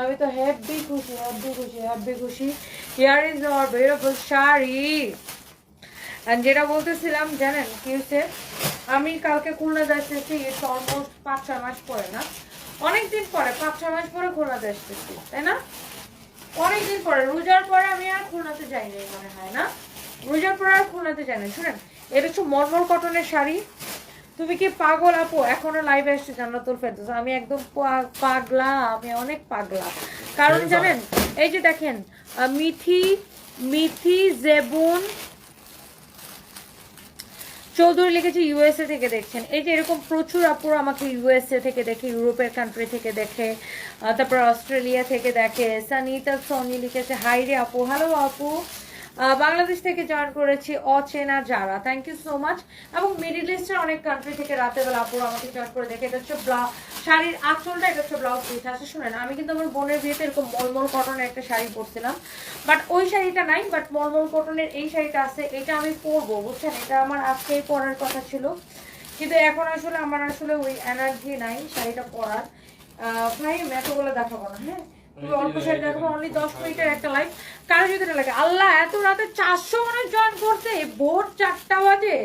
আমি তো হ্যাপি খুশি হ্যাপি খুশি হ্যাপি খুশি। Here is our beautiful sari. যেটা বলতেছিলাম, জানেন, কি হচ্ছে? আমি কালকে খুলনা যাচ্তেছি ইটস অলমোস্ট পাঁচ ছয় মাস পরে না? অনেকদিন পরে পাঁচ ছয় মাস পরে খুলনা যাচ্তেছি তাই না? অনেকদিন পরে, রোজার পরে আমি আর খুলনাতে যাইনি, মনে হয় না? রোজার পরে আর খুলনাতে যাইনি। শুনেন, এটা হচ্ছে মরমর কটনের শাড়ি। তুমি কি পাগল আপু? এখনও লাইভে এসছে জান্নাতুল ফেরদৌস। আমি একদম পাগলা আমি অনেক পাগলা। কারণ জানেন এই যে দেখেন মিথি মিথি জেবুন চৌধুরী লিখেছে ইউএসএ থেকে দেখছেন। এই যে এরকম প্রচুর আপুর আমাকে ইউএসএ থেকে দেখে ইউরোপের কান্ট্রি থেকে দেখে তারপর অস্ট্রেলিয়া থেকে দেখে সানিতা সনি লিখেছে হাই রে আপু হ্যালো আপু। বাংলাদেশ থেকে জয়েন করেছি অচেনা যারা। থ্যাংক ইউ সো মাচ এবং মিডিল ইস্টের অনেক কান্ট্রি থেকে রাতের বেলা আপুর আমাকে জয়েন করে দেখে। এটা হচ্ছে ব্লা- শাড়ির আঁচলটা এটা হচ্ছে ব্লাউজ পিস আছে শুনেন আমি কিন্তু আমার বোনের বিয়েতে এরকম মলমল কটনের একটা শাড়ি পরছিলাম। বাট ওই শাড়িটা নাই বাট মলমল কটনের এই শাড়িটা আছে এটা আমি পরবো বুঝছেন? এটা আমার আজকেই পরার কথা ছিল। কিন্তু এখন আসলে আমার আসলে ওই এনার্জি নাই শাড়িটা পরার। ভাই এতগুলো দেখাবো না হ্যাঁ? অল্প শাড়ি দেখাবো অনলি দশ মিনিটের একটা লাইফ লাগে। আল্লাহ এত রাতে চারশো মানুষ জয়েন করছে ভোর চারটা বাজে।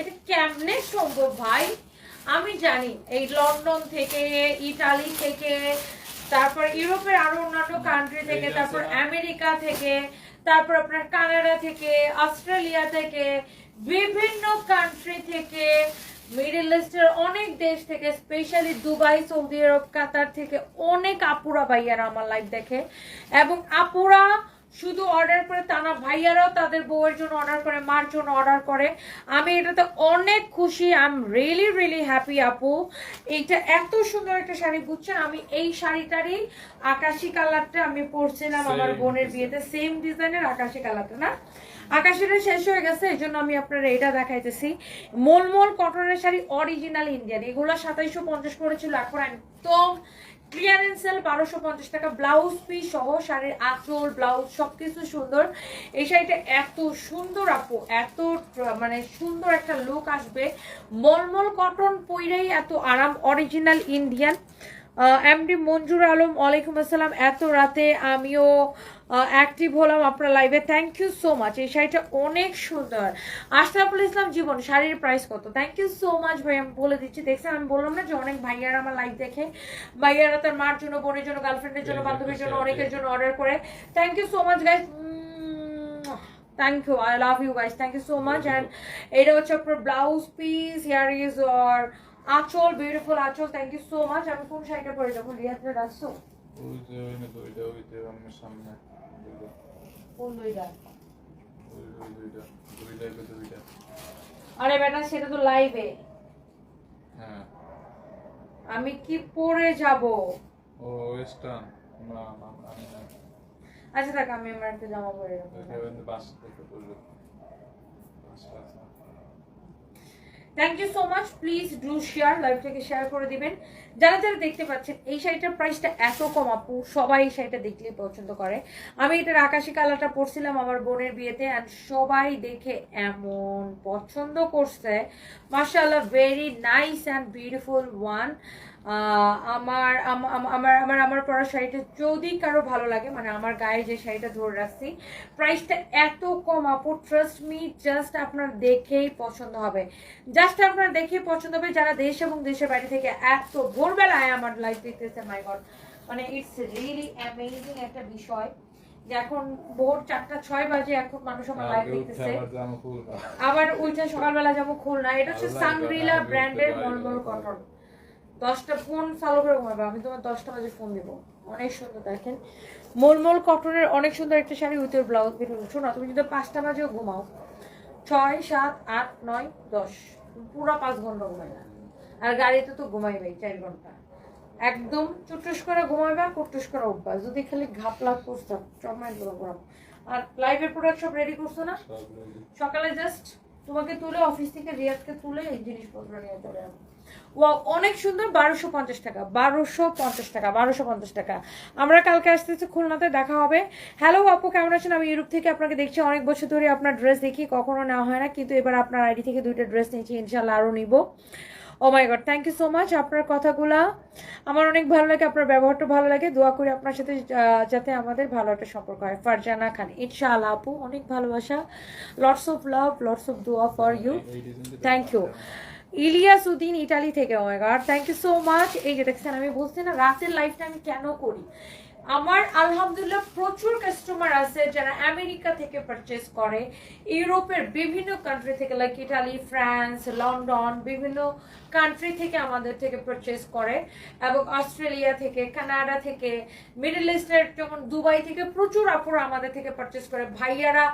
এটা কেমনে সম্ভব ভাই? আমি জানি এই লন্ডন থেকে ইটালি থেকে তারপর ইউরোপের আরও অন্যান্য কান্ট্রি থেকে তারপর আমেরিকা থেকে তারপর আপনার কানাডা থেকে অস্ট্রেলিয়া থেকে বিভিন্ন কান্ট্রি থেকে মিডল ইস্টের অনেক দেশ থেকে specially Dubai Saudi Arab Qatar থেকে অনেক আপুরা ভাইয়ারা আমার লাইভ দেখে। এবং আপুরা শুধু অর্ডার করে তা না ভাইয়ারাও তাদের বউয়ের জন্য অর্ডার করে মার জন্য অর্ডার করে। আমি এটাতে অনেক খুশি I am really really happy আপু। এইটা এত সুন্দর একটা শাড়ি বুঝছেন? আমি এই শাড়িটারই আকাশি কালারটা আমি পরছিলাম আমার বোনের বিয়েতে সেম ডিজাইনের আকাশি কালারটা না? আকাশিটা শেষ হয়ে গেছে এই জন্য আমি আপনার এটা দেখাইতেছি। মোলমোল কটনের শাড়ি অরিজিনাল ইন্ডিয়ান এগুলো সাতাইশো পঞ্চাশ পড়েছিল এখন একদম ক্লিয়ারেন্স বারোশো পঞ্চাশ টাকা ব্লাউজ পিস সহ শাড়ির আঁচল ব্লাউজ সবকিছু সুন্দর। এই শাড়িটা এত সুন্দর আপু, এত মানে সুন্দর একটা লুক আসবে। মলমল কটন পইরাই এত আরাম original Indian MD Manjur Alam, ওয়ালাইকুম আসসালাম, এত রাতে আমিও অ্যাক্টিভ হলাম আপনার লাইভে থ্যাংক ইউ সো মাচ এই শাড়িটা অনেক সুন্দর আশরাফুল ইসলাম জীবন শাড়ির প্রাইস কত থ্যাংক ইউ সো মাচ ভাই আমি বলে দিচ্ছি দেখছেন আমি বললাম না যে অনেক ভাইয়ারা আমার লাইভ দেখে ভাইয়ারা তার মার জন্য বোনের জন্য গার্লফ্রেন্ডের জন্য বান্ধবীর জন্য অনেকের জন্য অর্ডার করে thank you so much guys thank you I love you guys thank you so much and এটা হচ্ছে আপনার blouse piece here is our আঁচল বিউটিফুল আঁচল থ্যাংক ইউ সো মাচ আমি কোন শাড়িটা পরে যাব রিয়াজের আসছো ওই যে ওই না দুইটা ওই যে আমার সামনে। কোন দুইটা? আরে বেটা সেটা তো লাইভে হ্যাঁ। আমি কি পরে যাব? ও ওয়েস্টার্ন না না আমি না। আচ্ছা থাক আমি আমার একটা জামা পরে রাখব। বাস থেকে thank you so much please do share লাইভটাকে শেয়ার করে দিবেন। যারা যারা দেখতে পাচ্ছেন, এই শাড়িটার প্রাইসটা এত কম, আপু। সবাই এই শাড়িটা দেখলেই পছন্দ করে। আমি এটার আকাশি কালারটা পরছিলাম আমার বোনের বিয়েতে অ্যান্ড সবাই দেখে এমন পছন্দ করছে। মার্শাল্লাহ very nice and beautiful one আমার আম- আম- আমার আমার আমার পরা শাড়িটা যদি কারও ভালো লাগে মানে আমার গায়ে যে শাড়িটা ধরে রাখছি প্রাইসটা এত কম আপু ট্রাস্ট মি জাস্ট আপনার দেখেই পছন্দ হবে। জাস্ট আপনার দেখেই পছন্দ হবে যারা দেশ এবং দেশের বাইরে থেকে এত ভোরবেলায় আমার লাইফ দেখতেছে মাই গড মানে ইটস রিয়েলি অ্যামেজিং একটা বিষয় যে এখন ভোর চারটা ছয় বাজে এখন মানুষ আমার লাইভ আগে দেখতেছে। আবার উঠে সকালবেলা যাব খুলনা এটা হচ্ছে সানগ্রিলা ব্র্যান্ডের মলমল কটন দশটা ফোন চালু করে ঘুমাবে আমি তোমার দশটা বাজে ফোন দিব। অনেক সুন্দর দেখেন। মলমল কটনের অনেক সুন্দর একটা শাড়ি উইথ ব্লাউজ বেরোনো শোনো তুমি যদি পাঁচটা বাজেও ঘুমাও ছয় সাত আট নয় দশ পুরো পাঁচ ঘণ্টা ঘুমাই না। আর গাড়িতে তো ঘুমাইবেই চার ঘণ্টা। একদম চুটুস করে ঘুমাইবা কুটুস করে উঠবা যদি খালি ঘাপলা করতাম চমাই করে ঘুরাম আর লাইভের প্রোডাক্ট সব রেডি করছ না? সকালে জাস্ট তোমাকে তুলে অফিস থেকে রিয়াজকে তুলে এই জিনিসপত্র নিয়ে চলে যাব ওয়াও অনেক সুন্দর বারোশো পঞ্চাশ টাকা বারোশো পঞ্চাশ টাকা বারোশো পঞ্চাশ টাকা। আমরা কালকে আসতেছি খুলনাতে দেখা হবে। হ্যালো আপু কেমন আছেন? আমি ইউরোপ থেকে আপনাকে দেখছি অনেক বছর ধরে আপনার ড্রেস দেখি কখনো নেওয়া হয় না কিন্তু এবার আপনার আইডি থেকে দুইটা ড্রেস নিয়েছি ইনশাল্লাহ আরও নিব। ও my god thank you so much আপনার কথাগুলা। আমার অনেক ভালো লাগে আপনার ব্যবহারটা ভালো লাগে দোয়া করি আপনার সাথে যাতে আমাদের ভালো একটা সম্পর্ক হয়। ফারজানা খান ইনশাআল্লাহ আপু অনেক ভালোবাসা। Lots of love lots of দোয়া for you thank you Ilias Uddin Italy থেকে ও god thank you so much এই যে দেখছেন, আমি বলছি না রাতের লাইফটা আমি কেন করি। আমার আলহামদুলিল্লাহ প্রচুর কাস্টমার আছে যারা আমেরিকা থেকে পারচেস করে, ইউরোপের বিভিন্ন কান্ট্রি থেকে লাইক ইটালি ফ্রান্স লন্ডন বিভিন্ন কান্ট্রি থেকে আমাদের থেকে পারচেস করে, এবং অস্ট্রেলিয়া থেকে কানাডা থেকে মিডল ইস্টের যেমন দুবাই থেকে প্রচুর আপুরা আমাদের থেকে পারচেস করে। ভাইয়ারা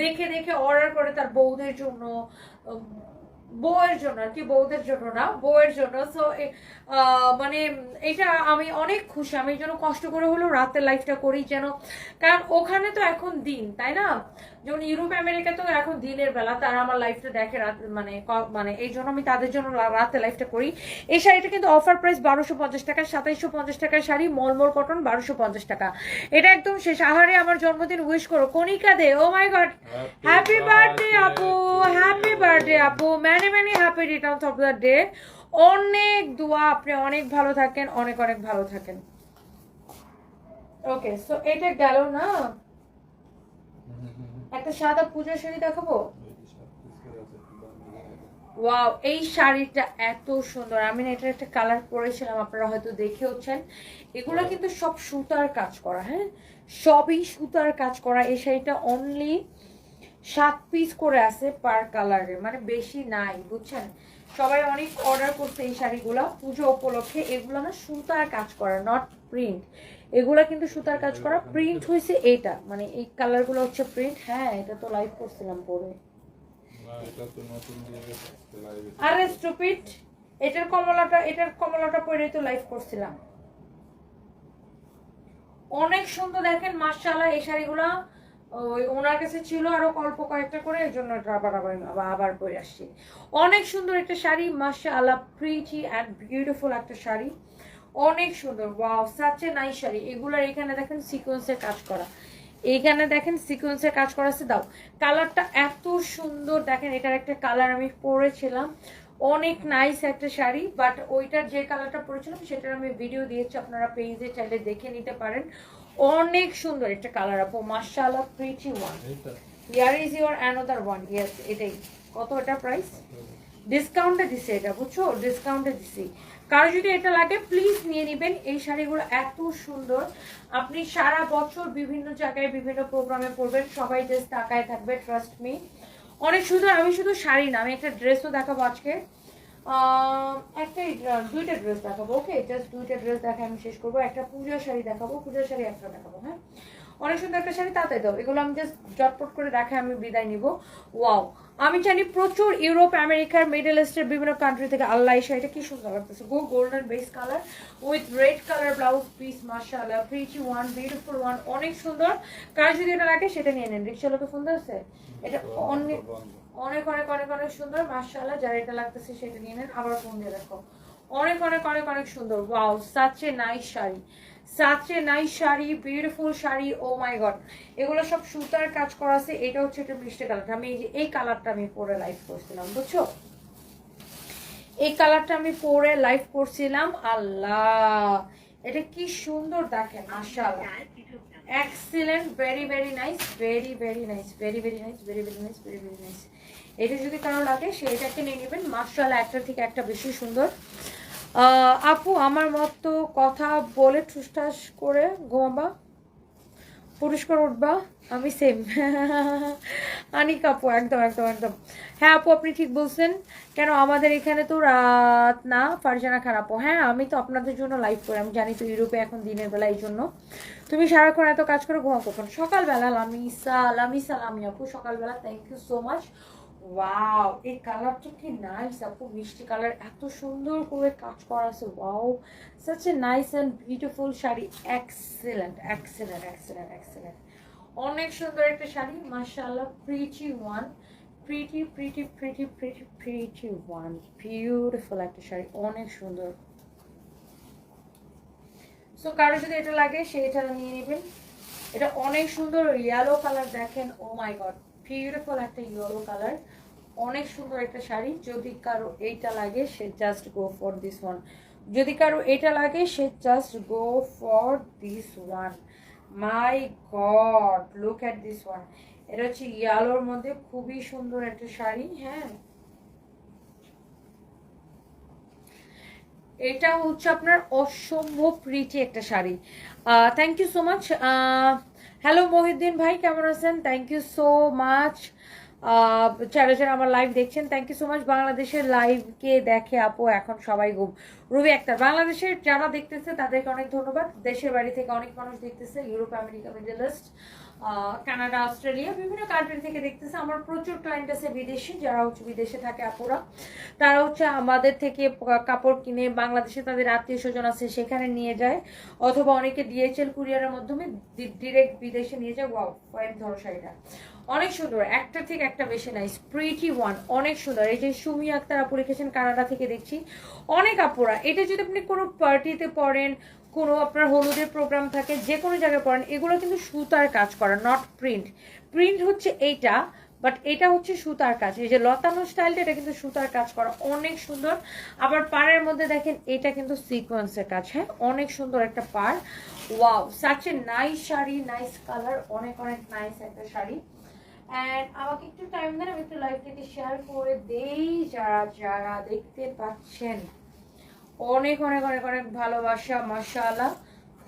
দেখে দেখে অর্ডার করে তার বউদের জন্য বউয়ের জন্য আর কি, বউদের জন্য না, বউয়ের জন্য। সো মানে এটা আমি অনেক খুশি, আমি এই জন্য কষ্ট করে হলেও রাতের লাইফটা করি যেন। কারণ ওখানে তো এখন দিন, তাই না? যেমন ইউরোপ আমেরিকা তো এখন দিনের বেলা তারা আমার লাইফটা দেখে রাত মানে মানে এই জন্য আমি তাদের জন্য রাতে লাইফটা করি। এই শাড়িটা কিন্তু অফার প্রাইস বারোশো পঞ্চাশ টাকা সাতাইশশো পঞ্চাশ টাকার শাড়ি মলমল কটন বারোশো পঞ্চাশ টাকা। এটা একদম শেষ। আহারে আমার জন্মদিন উইশ করো। Kanika De oh my god happy birthday আপু! হ্যাপি বার্থডে আপু! Many many happy returns of the day অনেক দোয়া আপনি অনেক ভালো থাকেন অনেক অনেক ভালো থাকেন। ওকে সো এটা গেল না? একটা সাদা পূজা শাড়ি দেখাবো? ওয়াও এই শাড়িটা এত সুন্দর। আমি না এটার একটা কালার পরেছিলাম আপনারা হয়তো দেখেওছেন এগুলো কিন্তু সব সুতার কাজ করা হ্যাঁ? সবই সুতার কাজ করা। এই শাড়িটা অনলি সাত পিস করে আছে পার কালারে মানে বেশি নাই বুঝছেন? সবাই অনেক অর্ডার করছে এই শাড়িগুলো পুজো উপলক্ষে। এগুলো না সুতার কাজ করা নট প্রিন্ট এগুলা কিন্তু সুতার কাজ করা। প্রিন্ট হয়েছে এটা মানে এই কালারগুলো হচ্ছে প্রিন্ট হ্যাঁ এটা তো লাইভ করছিলাম পরে। আরে স্টুপিড এটার কমলাটা এটার কমলাটা পরেই তো লাইভ করছিলাম। অনেক সুন্দর দেখেন, মাশাআল্লাহ, এই শাড়িগুলো। ওই ওনার কাছে ছিল আরও অল্প কয়েকটা করে, এই জন্য আবার আবার আবার পরে আসছি। অনেক সুন্দর একটা শাড়ি, মাশাআল্লাহ প্রিটি অ্যান্ড বিউটিফুল একটা শাড়ি। অনেক সুন্দর। ওয়াও সাচে নাই শাড়ি। এগুলার এখানে দেখেন সিকোয়েন্সের কাজ করা। এইখানে দেখেন সিকোয়েন্সের কাজ করা আছে। দাও কালারটা এত সুন্দর। দেখেন এটার একটা কালার আমি পরেছিলাম। অনেক নাইস একটা শাড়ি বাট ওইটার যে কালারটা পরেছিলাম, সেটার আমি ভিডিও দিয়েছি। আপনারা পেজে চাইলে দেখে নিতে পারেন। অনেক সুন্দর একটা কালার আপু। মাশাআল্লাহ pretty one here is your another one yes এটাই। কত এটা প্রাইস ডিসকাউন্টে দিছে এটা, বুঝছ? ডিসকাউন্টে দিছি। কারও যদি এটা লাগে প্লিজ নিয়ে নেবেন। এই শাড়িগুলো এত সুন্দর। আপনি সারা বছর বিভিন্ন জায়গায়, বিভিন্ন প্রোগ্রামে পরবেন। সবাই জাস্ট তাকায় থাকবে ট্রাস্ট মি অনেক সুন্দর, আমি শুধু শাড়ি না, আমি একটা ড্রেসও দেখাবো আজকে। একটাই দুইটা ড্রেস দেখাবো ওকে জাস্ট দুইটা ড্রেস দেখা আমি শেষ করব। একটা পূজার শাড়ি দেখাবো পূজার শাড়ি একটা দেখাবো হ্যাঁ? অনেক সুন্দর একটা শাড়ি তাতে দাও এগুলো আমি জাস্ট জটপট করে দেখা আমি বিদায় নিব। ওয়াও আমি জানি প্রচুর ইউরোপ আমেরিকার মিডল ইস্টের বিভিন্ন কান্ট্রি থেকে আল্লাহ এই শাড়িটা কি সুন্দর লাগতেছে। Go golden base colour with red colour blouse piece মাশাআল্লাহ প্রিটি ওয়ান বিউটিফুল ওয়ান অনেক সুন্দর। কার যদি এটা লাগে সেটা নিয়ে নেন। রিক্সা লোকে ফোন দিচ্ছে এটা অনেক অনেক অনেক অনেক অনেক সুন্দর। মাশাআল্লাহ যার এটা লাগতেছে সেটা নিয়ে নেন। আবার ফোন দিয়ে দেখো। অনেক অনেক অনেক অনেক সুন্দর। Wow such nice sari. Such nice sari beautiful sari oh my god এগুলো সব সুতার কাজ করা আছে, এটা হচ্ছে একটা মিষ্টি কালারটা আমি এই যে, এই কালারটা আমি পরে লাইভ করছিলাম, বুঝছ? এই কালারটা আমি পরে লাইভ করছিলাম, আল্লাহ! এটা কি সুন্দর, দেখেন, মাশাআল্লাহ। Excellent very very nice very very nice very very nice very very nice very very nice এটা যদি কারও লাগে সেইটাকে নিয়ে নেবেন। মার্শাল্লাহ একটা থেকে একটা বেশি সুন্দর। আপু, আমার মতো কথা বলে ঠুসঠাস করে ঘুমাবা। পরিষ্কার উঠবা। আমি সেম আনিক আপু, একদম একদম একদম। হ্যাঁ আপু, আপনি ঠিক বলছেন। কেন, আমাদের এখানে তো রাত না, ফারজানা খান আপু। হ্যাঁ আমি তো আপনাদের জন্য লাইভ করি। আমি জানি তো ইউরোপে এখন দিনের বেলা এই জন্য। তুমি সারাক্ষণ এত কাজ করে ঘুমা কখন? সকালবেলা, লামিসা লামিসা লামি আপু, সকালবেলা thank you so much wow এই কালারটা কি নাইস আপু, মিষ্টি কালার এত সুন্দর করে কাজ করা আছে wow such a nice and beautiful sari excellent excellent excellent excellent অনেক সুন্দর একটা শাড়ি, মাশাআল্লাহ pretty one pretty pretty pretty pretty pretty one beautiful একটা শাড়ি, অনেক সুন্দর। সো কারও যদি এটা লাগে সেটা নিয়ে নেবেন। এটা অনেক সুন্দর ইয়েলো কালার দেখেন ও মাই গড বিউটিফুল একটা ইয়েলো কালার অনেক সুন্দর একটা শাড়ি। যদি কারও এইটা লাগে, সে just go for this one যদি কারও এটা লাগে, সে just go for this one my god look at this one এটা হচ্ছে ইয়ালোর মধ্যে খুবই সুন্দর একটা শাড়ি হ্যাঁ? এটা হচ্ছে আপনার অসম্ভব প্রিটি একটা sari. Thank you so much hello Mohiuddin ভাই, কেমন আছেন? থ্যাংক ইউ সো মাচ যারা যারা আমার লাইভ দেখছেন থ্যাংক ইউ সো মাচ বাংলাদেশের লাইভকে দেখে আপু, এখন সবাই গুম রবি একটা বাংলাদেশের যারা দেখতেছে, তাদেরকে অনেক ধন্যবাদ। দেশের বাড়ি থেকে অনেক মানুষ দেখতেছে Europe America middle east Canada, Australia, বিভিন্ন কান্ট্রি থেকে দেখতেছে আমার প্রচুর ক্লায়েন্ট আছে বিদেশি, যারা হচ্ছে বিদেশে থাকে আপুরা। তারা হচ্ছে আমাদের থেকে কাপড় কিনে বাংলাদেশে তাদের আত্মীয় স্বজন আছে, সেখানে নিয়ে যায়। অথবা অনেকে ডিএচএল কুরিয়ারের মাধ্যমে ডিরেক্ট বিদেশে নিয়ে যায়। ওয়াও ফাইন ধরো শাড়িটা। অনেক সুন্দর, একটা থেকে একটা বেশি নাইস প্রিটি ওয়ান অনেক সুন্দর। এই যে সুমি আক্তার আপু লিখেছেন কানাডা থেকে দেখছি। অনেক আপুরা, এটা যদি আপনি কোনো পার্টিতে পড়েন কোনো আপনার হলুদের প্রোগ্রাম থাকে যে কোনো জায়গায় পড়েন এগুলো কিন্তু সুতার কাজ করা নট প্রিন্ট প্রিন্ট হচ্ছে এইটা বাট এটা হচ্ছে সুতার কাজ। এই যে লতানো স্টাইলটা এটা কিন্তু সুতার কাজ করা অনেক সুন্দর। আবার পাড়ের মধ্যে দেখেন, এটা কিন্তু সিকোয়েন্সের কাজ হ্যাঁ? অনেক সুন্দর একটা পাড়। Wow such a nice sari nice colour অনেক অনেক নাইস একটা শাড়ি। অ্যান্ড আমাকে একটু টাইম দেন, আমি একটু লাইভ থেকে শেয়ার করে দেই, যারা যারা দেখতে পাচ্ছেন। অনেক অনেক অনেক অনেক ভালোবাসা, মাশাআল্লাহ।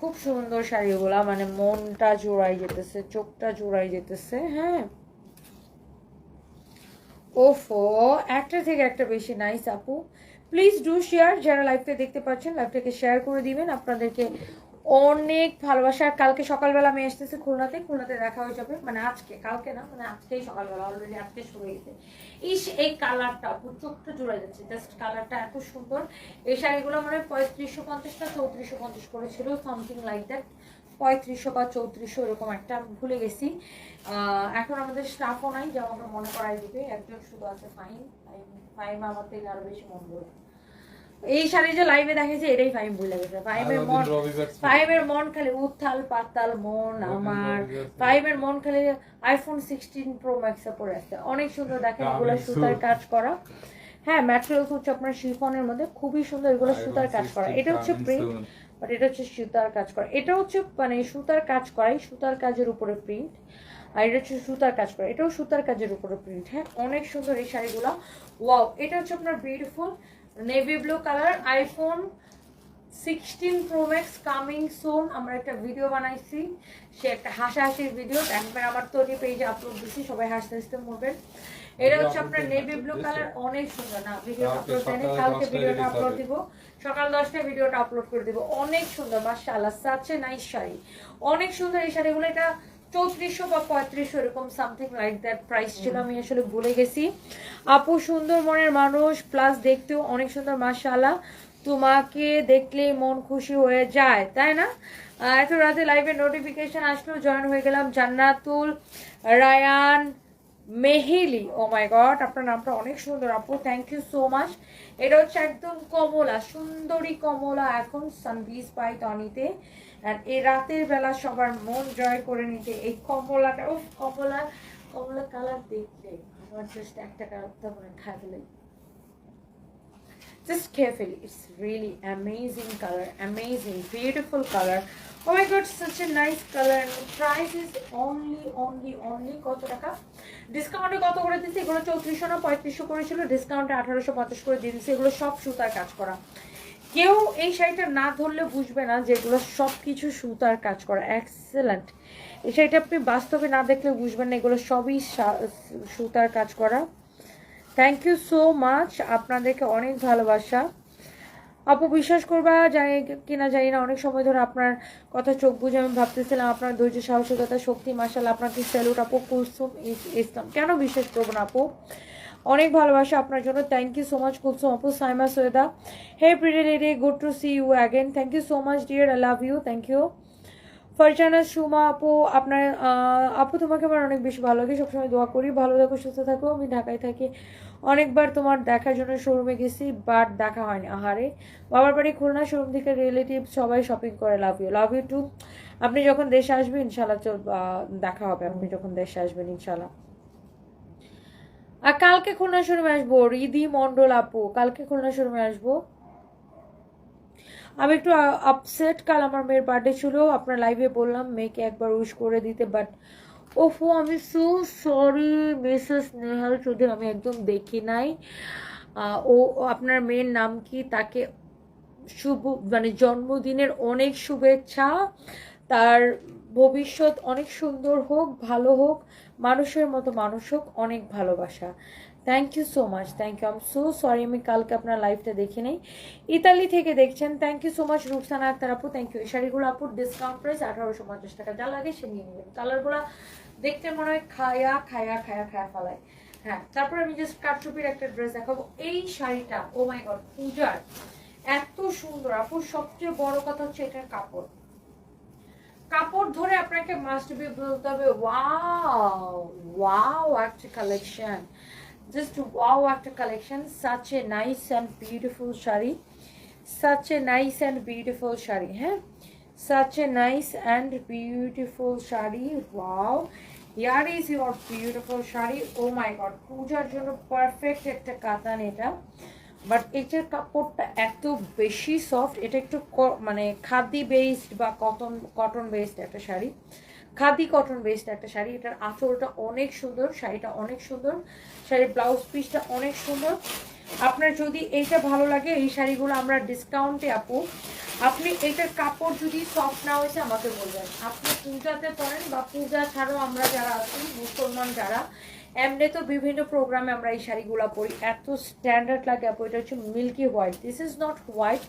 খুব সুন্দর শাড়িগুলা মানে মনটা জোড়াই যেতেছে, চোখটা জোড়াই যেতেছে হ্যাঁ। ওফো, একটা থেকে একটা বেশি নাইস আপু। প্লিজ ডু শেয়ার যারা লাইভটা দেখতে পাচ্ছেন লাইভটাকে শেয়ার করে দিবেন। আপনাদেরকে অনেক ভালোবাসা। আর কালকে সকালবেলা আমি আসতেছি খুলনাতে খুলনাতে দেখা হয়ে যাবে। মানে আজকে, কালকে না মানে আজকেই সকালবেলা অলরেডি আজকে শুরু হয়ে গেছে। ইস, এই কালারটা চোখটা জোড়া যাচ্ছে। জাস্ট কালারটা এত সুন্দর। এই শাড়িগুলো মানে পঁয়ত্রিশশো পঞ্চাশ চৌত্রিশশো পঞ্চাশ করেছিল সামথিং লাইক দ্যাট পঁয়ত্রিশশো বা চৌত্রিশশো, এরকম একটা ভুলে গেছি। এখন আমাদের স্টাফও নাই, যে আমাকে মনে করাই দিবে। একজন শুধু আছে ফাইন ফাইম আমার থেকে আরও বেশি মন বলে এই শাড়ি যে লাইভে দেখেছে এটাই ফাইম ভুলে গেছে। ফাইমের মন ফাইমের মন খালি উত্থাল পাতাল মন আমার। ফাইমের মন খালি আইফোন সিক্সটিন প্রো ম্যাক্সে পরে আছে। অনেক সুন্দর দেখেন এগুলো সুতার কাজ করা। হ্যাঁ ম্যাটেরিয়ালস হচ্ছে আপনার শিফনের মধ্যে। খুবই সুন্দর এগুলো সুতার কাজ করা। এটা হচ্ছে প্রিন্ট বাট এটা হচ্ছে সুতার কাজ করা। এটা হচ্ছে মানে সুতার কাজ করাই সুতার কাজের উপরে প্রিন্ট আর এটা হচ্ছে সুতার কাজ করা। এটাও সুতার কাজের উপরে প্রিন্ট হ্যাঁ অনেক সুন্দর এই শাড়িগুলো। ওয়াও এটা হচ্ছে আপনার beautiful navy blue colour iPhone sixteen pro max coming soon আমরা একটা ভিডিও বানাইছি। সে একটা হাসাহাসির ভিডিও একবার আমার তৈরি পেজে আপলোড দিছি সবাই হাসতে হাসতে মরবেন। এটা হচ্ছে আপনার নেভি ব্লু কালার অনেক সুন্দর। না ভিডিও আপলোড দেয়নি কালকে ভিডিওটা আপলোড দিব। সকাল দশটায় ভিডিওটা আপলোড করে দিব। অনেক সুন্দর মাশাআল্লাহ সাচ এ নাইস শাড়ি। অনেক সুন্দর এই শাড়িগুলো। এটা চৌত্রিশশো বা পঁয়ত্রিশশো এরকম সামথিং লাইক দ্যাট প্রাইস ছিল আমি আসলে ভুলে গেছি। আপু সুন্দর মনের মানুষ প্লাস দেখতেও অনেক সুন্দর মাশাআল্লাহ। তোমাকে দেখলেই মন খুশি হয়ে যায় তাই না? এত রাতে লাইভে নোটিফিকেশন আসলো জয়েন হয়ে গেলাম জান্নাতুল Ryan Meheli. O my god আপনার নামটা অনেক সুন্দর আপু থ্যাংক ইউ সো মাচ এটা হচ্ছে একদম কমলা সুন্দরী কমলা এখন সানবিজ পাই টনিতে। আর এই রাতের বেলা সবার মন জয় করে নিতে এই কমলাটা ও কমলা কমলা কালার দেখলে আমার জাস্ট একটা কালার মনে খাই ফেলে। Carefully it's really amazing color, amazing, beautiful color oh my god, such a nice color and the price is only only only কত টাকা? ডিসকাউন্টে কত করে দিচ্ছে এগুলো চৌত্রিশশো না পঁয়ত্রিশশো করেছিল। ডিসকাউন্টে আঠারোশো পঞ্চাশ করে দিয়ে দিচ্ছে এগুলো সব সুতার কাজ করা। কেউ এই শাড়িটা না ধরলে বুঝবে না যে এগুলো সব কিছু সুতার কাজ করা। এক্সেলেন্ট এই শাড়িটা আপনি বাস্তবে না দেখলে বুঝবেন না, এগুলো সবই সুতার কাজ করা। থ্যাংক ইউ সো মাচ আপনাদেরকে অনেক ভালোবাসা। আপু, বিশ্বাস করবা, জানি কিনা জানি না, অনেক সময় ধরে আপনার কথা চোখ বুঝে আমি ভাবতেছিলাম, আপনার ধৈর্য, সাহসিকতা, শক্তি মাসাল আপনাকে স্যালুট আপু কুলসুম ইস- ইসলাম। কেন বিশ্বাস করব না, আপু? অনেক ভালোবাসা আপনার জন্য। Thank you so much Kulsum আপু, Saima, Syeda. Hey pretty lady good to see you again thank you so much dear I love you thank you Farzana Suma আপু, আপনার আপু তোমাকে আমার অনেক বেশি ভালো লাগে। সবসময় দোয়া করি। ভালো থাকো, সুস্থ থাকো। আমি ঢাকায় থাকি। অনেকবার তোমার দেখার জন্য শোরুমে গেছি বাট দেখা হয়নি। আহারে। বাবার বাড়ি খুলনা শোরুম থেকে রিলেটিভ সবাই শপিং করে। Love you love you too আপনি যখন দেশে আসবেন, ইনশাল্লাহ চল দেখা হবে। আপনি যখন দেশে আসবেন, ইনশাল্লাহ। আর কালকে খুলনা শোরুমে আসব রিদি মন্ডল আপু, কালকে খুলনা শোরুমে আসব। আমি একটু আপসেট কাল আমার মেয়ের বার্থডে ছিল, আপনার লাইভে বললাম, মেয়েকে একবার উইশ করে দিতে বাট ওফো, আমি so sorry Mrs Nehal Chowdhury, আমি একদম দেখি নাই। ও ও, আপনার মেয়ের নাম কি? তাকে শুভ মানে জন্মদিনের অনেক শুভেচ্ছা। তার ভবিষ্যৎ অনেক সুন্দর হোক, ভালো হোক মানুষের মতো মানুষ হোক, অনেক ভালোবাসা। Thank you so much thank you um so sorry আমি কালকে আপনার লাইফটা দেখি নেই ইতালি থেকে দেখছেন। Thank you so much Ruksana Akter আপু। থ্যাংক ইউ এই শাড়িগুলো আপুর ডিসকাউন্ট প্রাইস আঠারোশো পঞ্চাশ টাকা। যা লাগে সে নিয়ে নেবেন। কালারগুলো দেখতে মনে হয় খায়া খায়া খায়া খায়া ফালায়। হ্যাঁ তারপর আমি জাস্ট কাটচুপির একটা ড্রেস দেখাবো। এই শাড়িটা ও মাই গড পূজার। এত সুন্দর। আপুর সবচেয়ে বড় কথা হচ্ছে এটার কাপড়। কাপড় ধরে আপনাকে মাস্ট বি বলতে হবে ওয়াও ওয়াও একটা কালেকশন জাস্ট ওয়াও একটা collection such a nice and beautiful sari such a nice and beautiful sari হ্যাঁ such a nice and beautiful sari wow here is your beautiful sari oh my god পূজার জন্য perfect একটা কাতান এটা। But এটার কাপড়টা এত বেশি সফট এটা একটু মানে খাদি বেসড বা কটন কটন বেসড একটা শাড়ি। খাদি কটন বেসড একটা শাড়ি, এটার আঁচলটা অনেক সুন্দর, শাড়িটা অনেক সুন্দর, শাড়ির ব্লাউজ পিসটা অনেক সুন্দর। আপনার যদি এইটা ভালো লাগে, এই শাড়িগুলো আমরা ডিসকাউন্টে আপু। আপনি এটার কাপড় যদি সফট না হয়েছে, আমাকে বলবেন। আপনি পূজাতে পড়েন বা পূজা ছাড়াও আমরা যারা আছি, মুসলমান যারা এমনি তো বিভিন্ন প্রোগ্রামে আমরা এই শাড়িগুলো পরি। এত স্ট্যান্ডার্ড লাগে আপু, এটা হচ্ছে milky white this is not white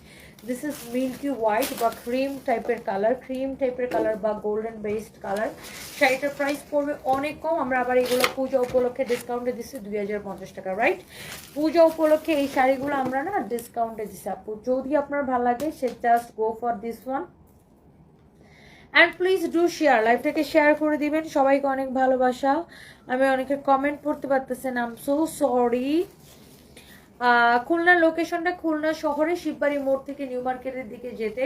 this is milky white বা ক্রিম টাইপের কালার ক্রিম টাইপের কালার বা গোল্ডেন বেসড কালার শাড়িটার প্রাইস পড়বে অনেক কম, আমরা আবার এগুলো পূজা উপলক্ষে ডিসকাউন্টে দিচ্ছি দুই হাজার পঞ্চাশ টাকা রাইট পূজা উপলক্ষে এই শাড়িগুলো আমরা না ডিসকাউন্টে দিচ্ছি আপু। যদি আপনার ভালো লাগে, সে just go for this one and please do share লাইভটাকে শেয়ার করে দিবেন। সবাইকে অনেক ভালোবাসা। আমি অনেকে কমেন্ট পড়তে পারতেছেন। আম সো সরি খুলনার লোকেশনটা খুলনা শহরে শিববাড়ি মোড় থেকে নিউ মার্কেটের দিকে যেতে।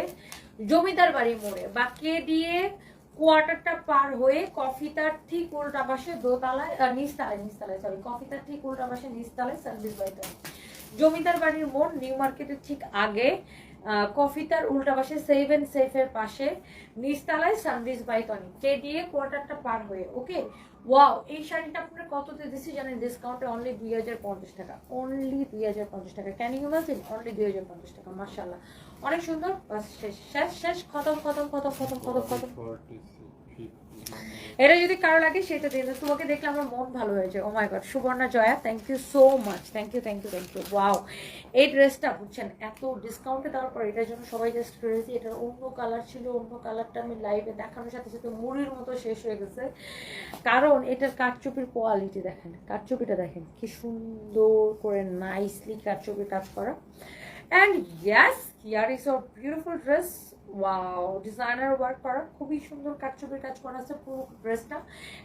জমিদার বাড়ি মোড়ে। বা কে দিয়ে কোয়ার্টারটা পার হয়ে কফিতার ঠিক উল্টা পাশে দোতলায় নিচতলায় নিচতলায় সরি কফিতার ঠিক উল্টা পাশে নিচতলায় সার্ভিস বাড়িতে জমিদার বাড়ির মোড় নিউ মার্কেটের ঠিক আগে। কফিতার উল্টা পাশে সেভ এন্ড সেফের পাশে নিচতলায় সানরিজ বাই টনি কে দিয়ে কোয়ার্টারটা পার হয়ে ওকে ওয়াও এই শাড়িটা আপনার কততে দিচ্ছি জানেন? ডিসকাউন্টে অনলি দুই হাজার পঞ্চাশ টাকা অনলি দুই হাজার পঞ্চাশ টাকা। ক্যান ইউ ইমাজিন অনলি দুই হাজার পঞ্চাশ টাকা মার্শাল্লাহ অনেক সুন্দর। শেষ শেষ শেষ, খতম খতম খতম খতম খতম খতম। এটা যদি কারও লাগে, সেটা দিয়ে তোমাকে দেখলে আমার মন ভালো হয়েছে ও my god Subarna, Joya thank you so much thank you thank you thank you wow এই ড্রেসটা বুঝছেন, এত ডিসকাউন্টে দেওয়ার পর এটার জন্য সবাই জাস্ট করেছি এটার অন্য কালার ছিল, অন্য কালারটা আমি লাইভে দেখানোর সাথে সাথে মুড়ির মতো শেষ হয়ে গেছে। কারণ এটার কাঠচুপির কোয়ালিটি দেখেন, কাঠচুপিটা দেখেন, কি সুন্দর করে নাইসলি কাঠচুপির কাজ করা। And yes here is our beautiful dress wow designer work করা খুবই সুন্দর কাঠচুপির কাজ করা আছে পুরো ড্রেসটা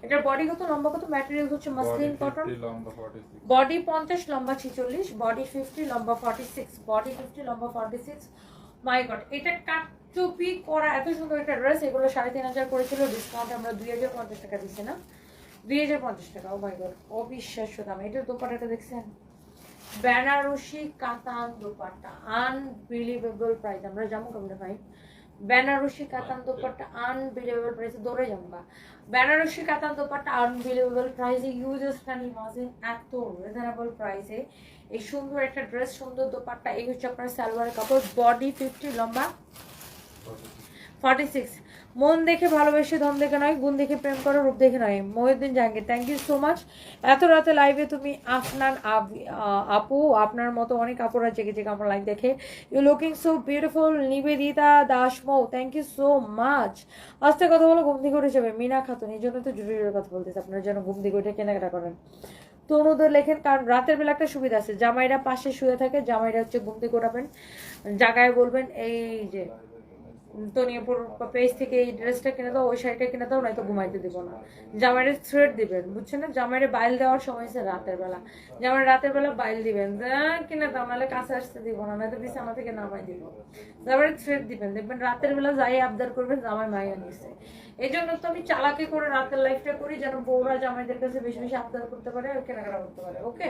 এটার বডি কত লম্বা কত ম্যাটেরিয়াল হচ্ছে? মাসলিন কটন লম্বা 46 বডি পঞ্চাশ লম্বা ছিচল্লিশ বডি ফিফটি লম্বা ফর্টি সিক্স বডি ফিফটি লম্বা ফর্টি সিক্স মাই গড এটা কাটচুপি করা এত সুন্দর একটা ড্রেস এগুলো সাড়ে তিন হাজার করেছিল ডিসকাউন্ট আমরা দুই হাজার পঞ্চাশ টাকা দিচ্ছি না? দুই হাজার পঞ্চাশ টাকা ও মাই গড অবিশ্বাস্য দাম। এটার দোপাটাটা দেখছেন? বেনারসি কাতান দোপাট্টা আনবিলিভেবল প্রাইস আমরা যাব কেমন ভাই বেনারসি কাতান দোপাট্টা আনবিলিভেবল প্রাইসে দৌড়ে যাব বেনারসি কাতান দোপাট্টা আনবিলিভেবল প্রাইসে ইউজার্স ক্যান ইমাজিন এত রিজনেবল প্রাইসে এই সুন্দর একটা ড্রেস সুন্দর দোপাট্টা এই হচ্ছে আপনার সালোয়ার কাপড় বডি ফিফটি লম্বা। ফর্টি সিক্স মন দেখে ভালোবেসে ধন দেখে নয় গুণ দেখে প্রেম করো রূপ দেখে নয়। Mohiuddin Jahangir thank you so much এত রাতে লাইভে তুমি আহ, আপু আপনার মতো অনেক আপুরা জেগে জেগে আমার লাইভ দেখে। You looking so beautiful Nibedita Das Mou thank you so much আস্তে কথা বলো ঘুম থেকে উঠে যাবে। মিনা খাতুন এই জন্য তো জরুরি কথা বলতেছে আপনার জন্য ঘুম থেকে উঠে কেনাকাটা করেন। তরুণদের লেখেন কারণ রাতের বেলা একটা সুবিধা আছে। জামাইরা পাশে শুয়ে থাকে জামাইরা হচ্ছে ঘুম থেকে উঠাবেন। জাগায় বলবেন এই যে তনিয়াপুর পেজ থেকে এই ড্রেসটা কিনে দাও, ওই শাড়িটা কিনে দাও, নয়তো ঘুমাইতে দিব না। জামাইরে থ্রেড দিবেন, বুঝছেন না? জামাইরে বাইল দেওয়ার সময় হচ্ছে রাতের বেলা। জামাই রাতের বেলা বাইল দিবেন কিনে দাও, নাহলে কাছে আসতে দিব না, নয়তো বিছানা থেকে নামাই দিব। জামাইরে থ্রেড দিবেন, দেখবেন রাতের বেলা যাই আবদার করবেন জামাই মাইয়া নিছে। এই জন্য তো আমি চালাকি করে রাতের লাইফটা করি, যেন বউরা জামাইদের কাছে বেশি বেশি আবদার করতে পারে, আর কেনাকাটা করতে পারে okay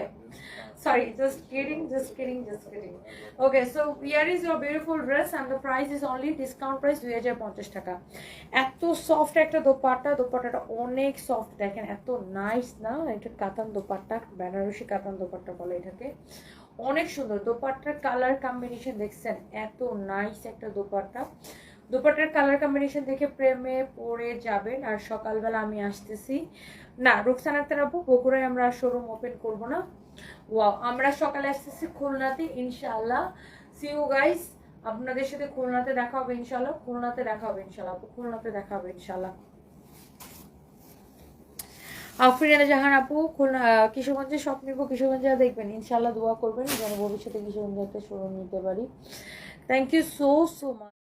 sorry just kidding just kidding, just kidding. Okay, so here is your beautiful dress and the price is only discount price দুই টাকা। এত সফট একটা দোপাট্টা, দোপাট্টাটা অনেক সফট দেখেন এত নাইস না? এটা কাতান দোপাট্টা, বেনারসি কাতান দোপাট্টা বলে এটাকে। অনেক সুন্দর। দোপাট্টার কালার কম্বিনেশন দেখছেন, এত নাইস একটা দোপাট্টা। দোপাট্টার কালার কম্বিনেশন দেখে প্রেমে পড়ে যাবেন আর সকালবেলা আমি আসতেছি। না, রুকসান আক্তার আপু, বগুড়ায় আমরা শোরুম ওপেন করব না। ওয়াও আমরা সকালে আসতেছি খুলনাতে, ইনশাআল্লাহ। সি ইউ গাইস আপনাদের সাথে খুলনাতে দেখা হবে ইনশাল্লাহ খুলনাতে দেখা হবে ইনশাল্লাহ আপু, খুলনাতে দেখা হবে ইনশাল্লাহ আফরিনা জাহান আপু, খুলনা কিশোরগঞ্জে শপ কিশোরগঞ্জে দেখবেন ইনশাল্লাহ দোয়া করবেন, যেন ভবিষ্যতে কিশোরগঞ্জে একটা শোরুম নিতে পারি। Thank you so so much